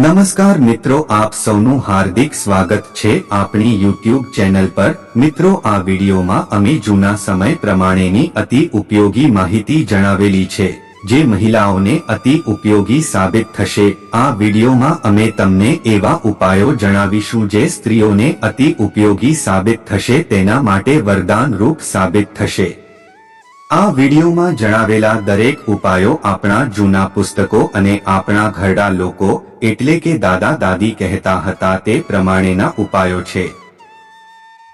નમસ્કાર મિત્રો, આપ સૌનું હાર્દિક સ્વાગત છે આપણી યુટ્યુબ ચેનલ પર. મિત્રો, આ વિડીયોમાં અમે જૂના સમય પ્રમાણેની અતિ ઉપયોગી માહિતી જણાવેલી છે, જે મહિલાઓને અતિ ઉપયોગી સાબિત થશે. આ વિડીયોમાં અમે તમને એવા ઉપાયો જણાવીશું જે સ્ત્રીઓને અતિ ઉપયોગી સાબિત થશે, તેના માટે વરદાન રૂપ સાબિત થશે. આ વિડીયોમાં જણાવેલા દરેક ઉપાયો આપણા જૂના પુસ્તકો અને આપણા ઘરડા લોકો એટલે કે દાદા દાદી કહેતા હતા તે પ્રમાણેના ઉપાયો છે.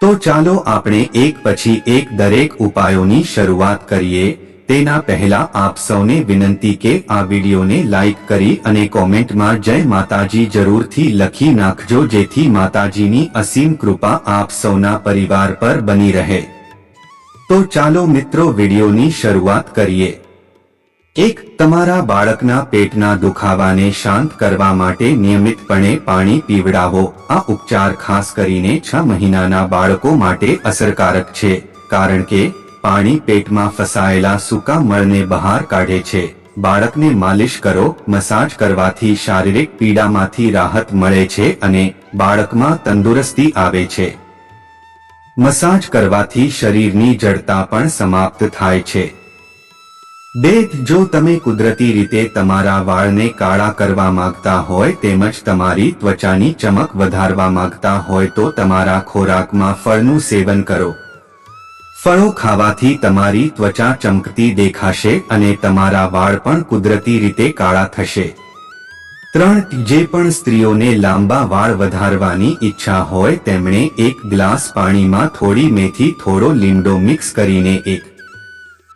તો ચાલો આપણે એક પછી એક દરેક ઉપાયોની શરૂઆત કરીએ. તેના પહેલા આપ સૌને વિનંતી કે આ વિડીયોને લાઈક કરી અને કોમેન્ટમાં જય માતાજી જરૂરથી લખી નાખજો જેથી માતાજીની અસીમ કૃપા આપ સૌના પરિવાર પર બની રહે. તો ચાલો મિત્રો વિડીયોની શરૂઆત કરીએ. એક, તમારા બાળકના પેટના દુખાવાને શાંત કરવા માટે નિયમિતપણે પાણી પીવડાવો. આ ઉપચાર ખાસ કરીને છ મહિનાના બાળકો માટે અસરકારક છે, કારણ કે પાણી પેટમાં ફસાયેલા સૂકા મળને બહાર કાઢે છે. બાળકને માલિશ કરો, મસાજ કરવાથી શારીરિક પીડામાંથી રાહત મળે છે અને બાળકમાં તંદુરસ્તી આવે છે. મસાજ કરવાથી શરીરની જડતા પણ સમાપ્ત થાય છે. બે જો તમે કુદરતી રીતે તમારા વાળને કાળા કરવા માંગતા હોય તેમજ તમારી ત્વચાની ચમક વધારવા માંગતા હોય તો તમારા ખોરાકમાં ફળનું સેવન કરો. ફળો ખાવાથી તમારી ત્વચા ચમકતી દેખાશે અને તમારા વાળ પણ કુદરતી રીતે કાળા થશે. ત્રણ જે પણ સ્ત્રીઓને લાંબા વાળ વધારવાની ઈચ્છા હોય તેમણે એક ગ્લાસ પાણીમાં થોડી મેથી, થોડો લીમડો મિક્સ કરીને એક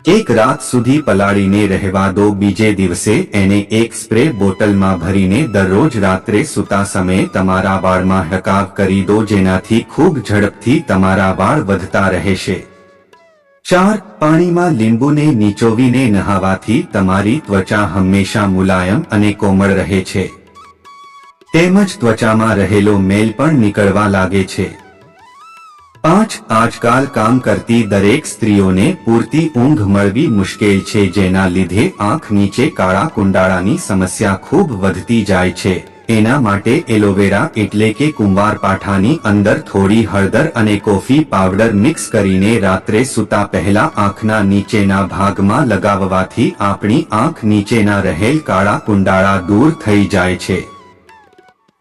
એક રાત સુધી પલાળીને રહેવા દો. બીજે દિવસે એને એક સ્પ્રે બોટલમાં ભરીને દરરોજ રાત્રે સૂતા સમયે તમારા વાળમાં હકાવ કરી દો. જેનાથી ખૂબ ઝડપથી તમારા વાળ વધતા રહેશે. ચાર પાણીમાં લીંબુને નીચોવીને નહાવાથી તમારી ત્વચા હંમેશા મુલાયમ અને કોમળ રહે છે. તેમજ ત્વચામાં રહેલો મેલ પણ નીકળવા લાગે છે. પાંચ આજકાલ કામ કરતી દરેક સ્ત્રીઓને પૂરતી ઊંઘ મળવી મુશ્કેલ છે જેના લીધે આંખ નીચે કાળા કુંડાળાની સમસ્યા ખૂબ વધતી જાય છે. એના માટે એલોવેરા એટલે કે કુંવાર પાઠાની અંદર થોડી હળદર અને કોફી પાવડર મિક્સ કરીને રાત્રે સૂતા પહેલા આંખના નીચેના ભાગમાં લગાવવાથી આપણી આંખ નીચેના રહેલ કાળા કુંડાળા દૂર થઈ જાય છે.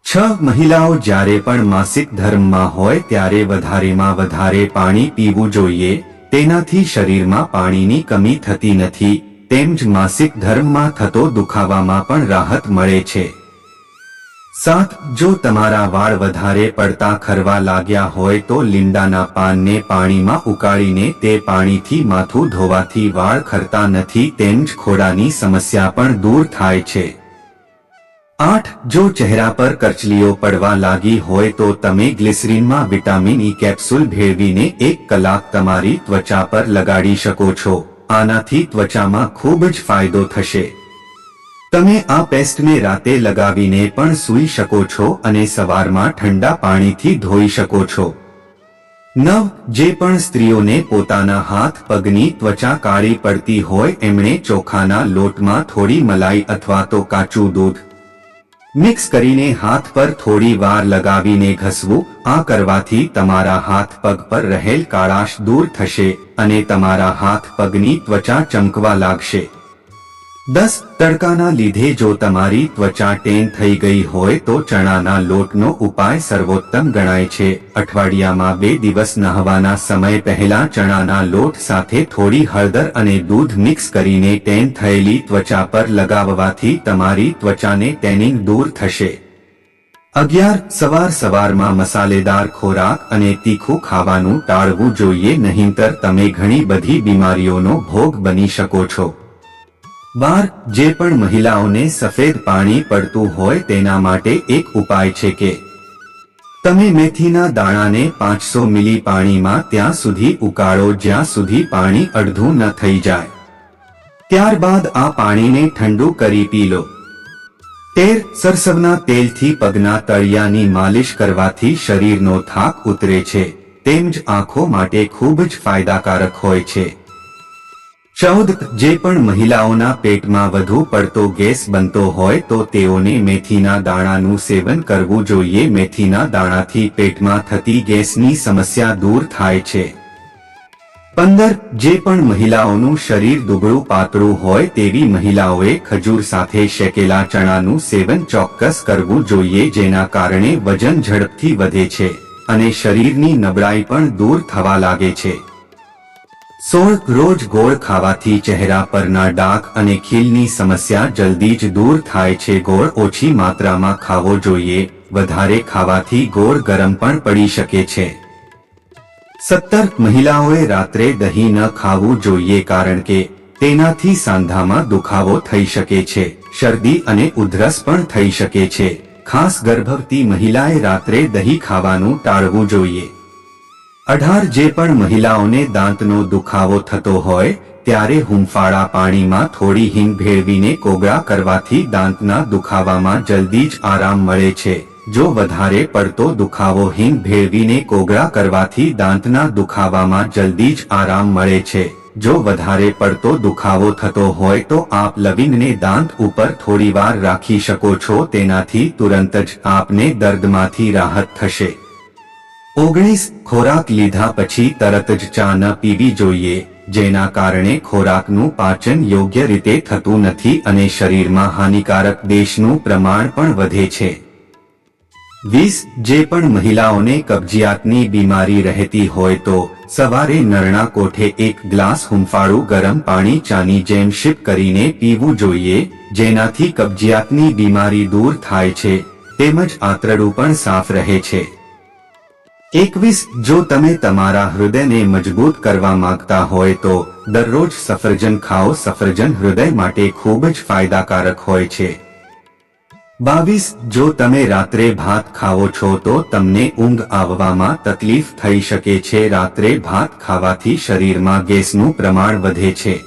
છ મહિલાઓ જ્યારે પણ માસિક ધર્મમાં હોય ત્યારે વધારેમાં વધારે પાણી પીવું જોઈએ, તેનાથી શરીરમાં પાણીની કમી થતી નથી તેમજ માસિક ધર્મમાં થતો દુખાવામાં પણ રાહત મળે છે. સાત, જો તમારા વાળ વધારે પડતા ખરવા લાગ્યા હોય તો લીંડાના પાનને પાણીમાં ઉકાળીને તે પાણીથી માથું ધોવાથી વાળ ખરતા નથી તેમજ ખોડાની સમસ્યા પણ દૂર થાય છે. આઠ, જો ચહેરા પર કરચલીઓ પડવા લાગી હોય તો તમે ગ્લિસરીનમાં વિટામિન ઈ કેપ્સ્યુલ ભેળવીને એક કલાક તમારી ત્વચા પર લગાડી શકો છો. આનાથી ત્વચામાં ખૂબ જ ફાયદો થશે. તમે આ પેસ્ટને રાતે લગાવીને પણ સૂઈ શકો છો અને સવારમાં ઠંડા પાણીથી ધોઈ શકો છો. નવ, જે પણ સ્ત્રીઓને પોતાના હાથ, પગની ત્વચા કાળી પડતી હોય, એમણે ચોખાના લોટમાં થોડી મલાઈ અથવા તો કાચું દૂધ મિક્સ કરીને હાથ પર થોડી વાર લગાવીને ઘસવું, આ કરવાથી તમારા હાથ, પગ પર રહેલ કાળાશ દૂર થશે અને તમારા હાથ, પગની ત્વચા ચમકવા લાગશે. દસ તડકાના લીધે જો તમારી ત્વચા ટેન થઈ ગઈ હોય તો ચણાના લોટનો ઉપાય સર્વોત્તમ ગણાય છે. અઠવાડિયામાં બે દિવસ નહવાના સમય પહેલા ચણાના લોટ સાથે થોડી હળદર અને દૂધ મિક્સ કરીને ટેન થયેલી ત્વચા પર લગાવવાથી તમારી ત્વચાને ટેનિંગ દૂર થશે. અગિયાર સવાર સવારમાં મસાલેદાર ખોરાક અને તીખું ખાવાનું ટાળવું જોઈએ નહીંતર તમે ઘણી બધી બીમારીઓનો ભોગ બની શકો છો. બાર, જે પણ મહિલાઓને સફેદ પાણી પડતું હોય તેના માટે એક ઉપાય છે કે, તમે મેથીના દાણાને પાંચસો મિલી પાણીમાં ત્યાં સુધી ઉકાળો જ્યાં સુધી પાણી અડધું ન થઈ જાય. ત્યારબાદ આ પાણીને ઠંડુ કરી પી લો. તેર, સરસવના તેલથી પગના તળિયાની માલિશ કરવાથી શરીરનો થાક ઉતરે છે તેમજ આંખો માટે ખૂબ જ ફાયદાકારક હોય છે. ચૌદ જે પણ મહિલાઓના પેટમાં વધુ પડતો ગેસ બનતો હોય તો તેઓને મેથીના દાણાનું સેવન કરવું જોઈએ. મેથીના દાણાથી પેટમાં થતી ગેસની સમસ્યા દૂર થાય છે. પંદર, જે પણ મહિલાઓનું શરીર દુબળું પાતળું હોય તેવી મહિલાઓએ ખજૂર સાથે શેકેલા ચણાનું સેવન ચોક્કસ કરવું જોઈએ જેના કારણે વજન ઝડપથી વધે છે અને શરીરની નબળાઈ પણ દૂર થવા લાગે છે. સોળ રોજ ગોળ ખાવાથી ચહેરા પરના ડાઘ અને ખીલની સમસ્યા જલ્દી જ દૂર થાય છે. ગોળ ઓછી માત્રામાં ખાવો જોઈએ. વધારે ખાવાથી ગોળ ગરમ પણ પડી શકે છે. સત્તર મહિલાઓએ રાત્રે દહીં ન ખાવું જોઈએ કારણ કે તેનાથી સાંધામાં દુખાવો થઈ શકે છે. શરદી અને ઉધરસ પણ થઈ શકે છે. ખાસ ગર્ભવતી મહિલાએ રાત્રે દહીં ખાવાનું ટાળવું જોઈએ. અઢાર જે પણ મહિલાઓને દાંતનો દુખાવો થતો હોય, ત્યારે હુંફાળા પાણીમાં થોડી હિંગ ભેળવીને કોગળા કરવાથી દાંતના દુખાવામાં જલ્દી જ આરામ મળે છે. જો વધારે પડતો દુખાવો હિંગ ભેળવીને કોગળા કરવાથી દાંતના દુખાવામાં જલ્દી જ આરામ મળે છે. જો વધારે પડતો દુખાવો થતો હોય તો આપ લવિંગને દાંત ઉપર થોડીવાર રાખી શકો છો, તેનાથી તુરંત જ આપને દર્દમાંથી રાહત થશે. ઓગણીસ ખોરાક લીધા પછી તરત જ ચા ન પીવી જોઈએ, જેના કારણે ખોરાકનું પાચન યોગ્ય રીતે થતું નથી અને શરીરમાં હાનિકારક દેશનું પ્રમાણ પણ વધે છે. વીસ, જે પણ મહિલાઓને કબજિયાતની બીમારી રહેતી હોય તો, સવારે નરણા કોઠે એક ગ્લાસ હુંફાળું ગરમ પાણી ચાની જેમ શિપ કરીને પીવું જોઈએ, જેનાથી કબજિયાતની બીમારી દૂર થાય છે, તેમજ આંતરડું પણ સાફ રહે છે. એકવીસ, જો તમે તમારા હૃદયને મજબૂત કરવા માંગતા હોય તો દરરોજ સફરજન ખાઓ. સફરજન હૃદય માટે ખૂબ જ ફાયદાકારક હોય છે. બાવીસ, જો તમે રાત્રે ભાત ખાવો છો તો તમને ઊંઘ આવવામાં તકલીફ થઈ શકે છે. રાત્રે ભાત ખાવાથી શરીરમાં ગેસનું પ્રમાણ વધે છે.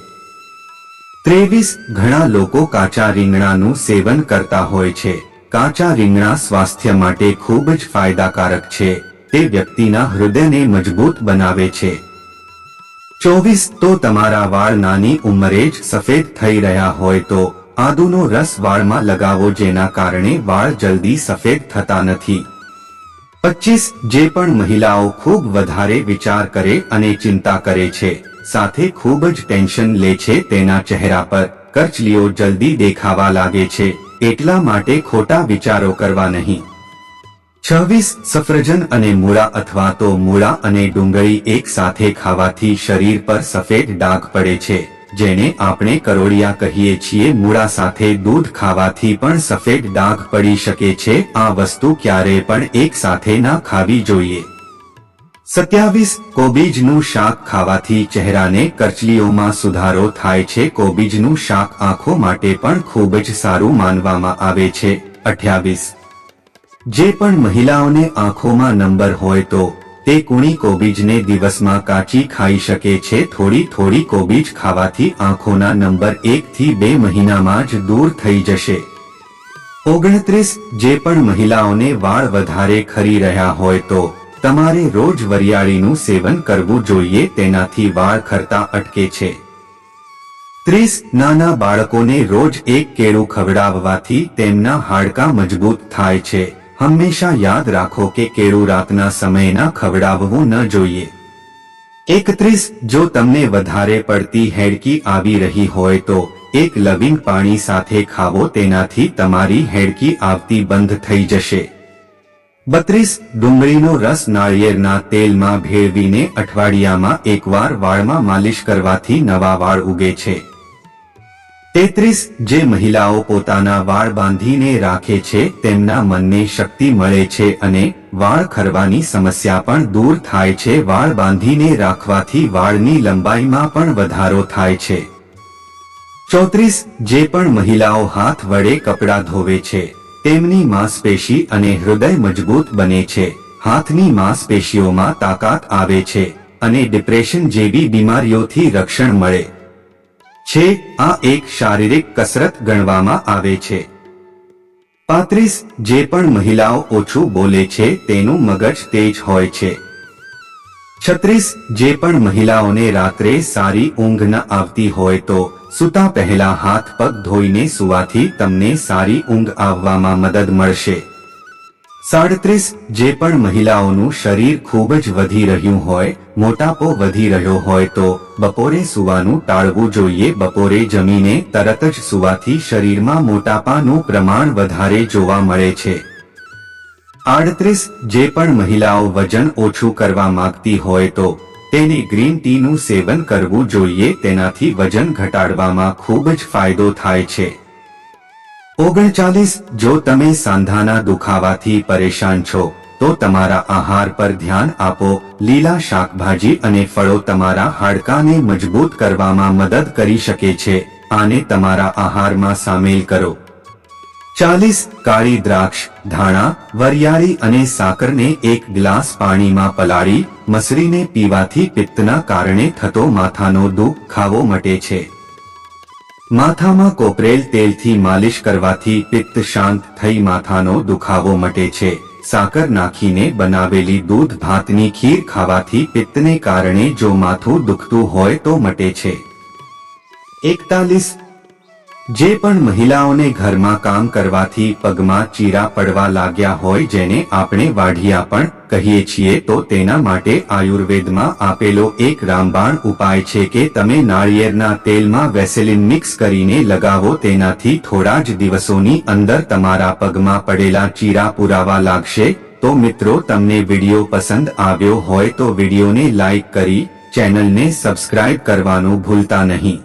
ત્રેવીસ, ઘણા લોકો કાચા રીંગણાનું સેવન કરતા હોય છે. કાચા રીંગણા સ્વાસ્થ્ય માટે ખૂબ જ ફાયદાકારક છે. તે વ્યક્તિના હૃદયને મજબૂત બનાવે છે. ચોવીસ તો તમારા વાળ નાની ઉંમરે જ સફેદ થઈ રહ્યા હોય તો આદુનો રસ વાળમાં લગાવો જેના કારણે વાળ જલ્દી સફેદ થતા નથી. પચીસ જે પણ મહિલાઓ ખૂબ વધારે વિચાર કરે અને ચિંતા કરે છે, સાથે ખૂબ જ ટેન્શન લે છે તેના ચહેરા પર કરચલીઓ જલ્દી દેખાવા લાગે છે, એટલા માટે ખોટા વિચારો કરવા નહીં. છવ્વીસ સફરજન અને મૂળા અથવા તો મૂળા અને ડુંગળી એક સાથે ખાવાથી શરીર પર સફેદ ડાઘ પડે છે, જેને આપણે કરોડિયા કહીએ છીએ. મૂળા સાથે દૂધ ખાવાથી પણ સફેદ ડાઘ પડી શકે છે. આ વસ્તુ ક્યારે પણ એક સાથે ના ખાવી જોઈએ. સત્યાવીસ કોબીજનું શાક ખાવાથી ચહેરાને કરચલીઓમાં સુધારો થાય છે. કોબીજનું શાક આંખો માટે પણ ખૂબ જ સારું માનવામાં આવે છે. અઠ્યાવીસ જે પણ મહિલાઓને આંખોમાં નંબર હોય તો, તે કુણી કોબીજને દિવસમાં કાચી ખાઈ શકે છે. થોડી થોડી કોબીજ ખાવાથી આંખોના નંબર એક થી બે મહિનામાં જ દૂર થઈ જશે. ઓગણત્રીસ, જે પણ મહિલાઓને વાળ વધારે ખરી રહ્યા હોય તો, તમારે રોજ વરિયાળીનું સેવન કરવું જોઈએ. તેનાથી વાળ ખરતા અટકે છે. ત્રીસ, નાના બાળકોને રોજ એક કેળું ખવડાવવાથી તેમના હાડકાં મજબૂત થાય છે. હંમેશા યાદ રાખો કે કેળું રાતના સમયના ખવડાવવું ન જોઈએ. એકત્રીસ, જો તમને વધારે પડતી હેડકી આવી રહી હોય તો એક લવિંગ પાણી સાથે ખાવો તેનાથી તમારી હેડકી આવતી બંધ થઈ જશે. બત્રીસ, ડુંગળીનો રસ નાળિયેરના તેલમાં ભેળવીને અઠવાડિયામાં એકવાર વાળમાં માલિશ કરવાથી નવા વાળ ઉગે છે. તેત્રીસ જે મહિલાઓ પોતાના વાળ બાંધીને રાખે છે, તેમના મનને શક્તિ મળે છે અને વાળ ખરવાની સમસ્યા પણ દૂર થાય છે. વાળ બાંધીને રાખવાથી વાળની લંબાઈમાં પણ વધારો થાય છે. ચોત્રીસ જે પણ મહિલાઓ હાથ વડે કપડાં ધોવે છે, તેમની માંસપેશી અને હૃદય મજબૂત બને છે. હાથની માંસપેશીઓમાં તાકાત આવે છે અને ડિપ્રેશન જેવી બીમારીઓથી રક્ષણ મળે. છે, આ એક શારીરિક કસરત ગણવામાં આવે છે. પાંત્રીસ, જે પણ મહિલાઓ ઓછું બોલે છે, તેનું મગજ તેજ હોય છે. છત્રીસ, જે પણ મહિલાઓને રાત્રે સારી ઊંઘ ન આવતી હોય તો, સૂતા પહેલા હાથ પગ ધોઈને સુવાથી તમને સારી ઊંઘ આવવામાં મદદ મળશે. સાડત્રીસ, જે પણ મહિલાઓનું શરીર ખૂબ જ વધી રહ્યું હોય, મોટાપો વધી રહ્યો હોય તો, બપોરે સુવાનું ટાળવું જોઈએ. બપોરે જમીને તરત જ સુવાથી શરીરમાં મોટાપાનું પ્રમાણ વધારે જોવા મળે છે. આડત્રીસ, જે પણ મહિલાઓ વજન ઓછું કરવા માંગતી હોય તો, તેને ગ્રીન ટીનું સેવન કરવું જોઈએ. તેનાથી વજન ઘટાડવામાં ખૂબ જ ફાયદો થાય છે. ઓગણચાલીસ, જો તમે સાંધાના દુખાવાથી પરેશાન છો, તો તમારા આહાર પર ધ્યાન આપો, લીલા શાકભાજી અને ફળો તમારા હાડકાને મજબૂત કરવામાં મદદ કરી શકે છે, આને તમારા આહારમાં સામેલ કરો. ચાલીસ, કાળી દ્રાક્ષ, ધાણા, વરિયાળી અને સાકરને એક ગ્લાસ પાણીમાં પલાળી, મસળીને પીવાથી પિત્તના કારણે થતો માથાનો દુખાવો મટે છે. માથામાં કોપરેલ તેલથી માલિશ કરવાથી પિત્ત શાંત થઈ માથાનો દુખાવો મટે છે. સાકર નાખીને બનાવેલી દૂધ ભાતની ખીર ખાવાથી પિત્તને કારણે જો માથું દુખતું હોય તો મટે છે. એકતાલીસ જે પણ મહિલાઓને ઘરમાં કામ કરવાથી પગમાં ચીરા પડવા લાગ્યા હોય જેને આપણે વાઢિયા પણ કહીએ છીએ, તો તેના માટે આયુર્વેદમાં આપેલો એક રામબાણ ઉપાય છે કે તમે નાળિયેરના તેલમાં વેસેલિન મિક્સ કરીને લગાવો, તેનાથી થોડા જ દિવસોની અંદર તમારા પગમાં પડેલા ચીરા પુરાવા લાગશે. તો મિત્રો, તમને વીડિયો પસંદ આવ્યો હોય તો વિડીયોને લાઈક કરી, ચેનલને સબસ્ક્રાઇબ કરવાનું ભૂલતા નહીં.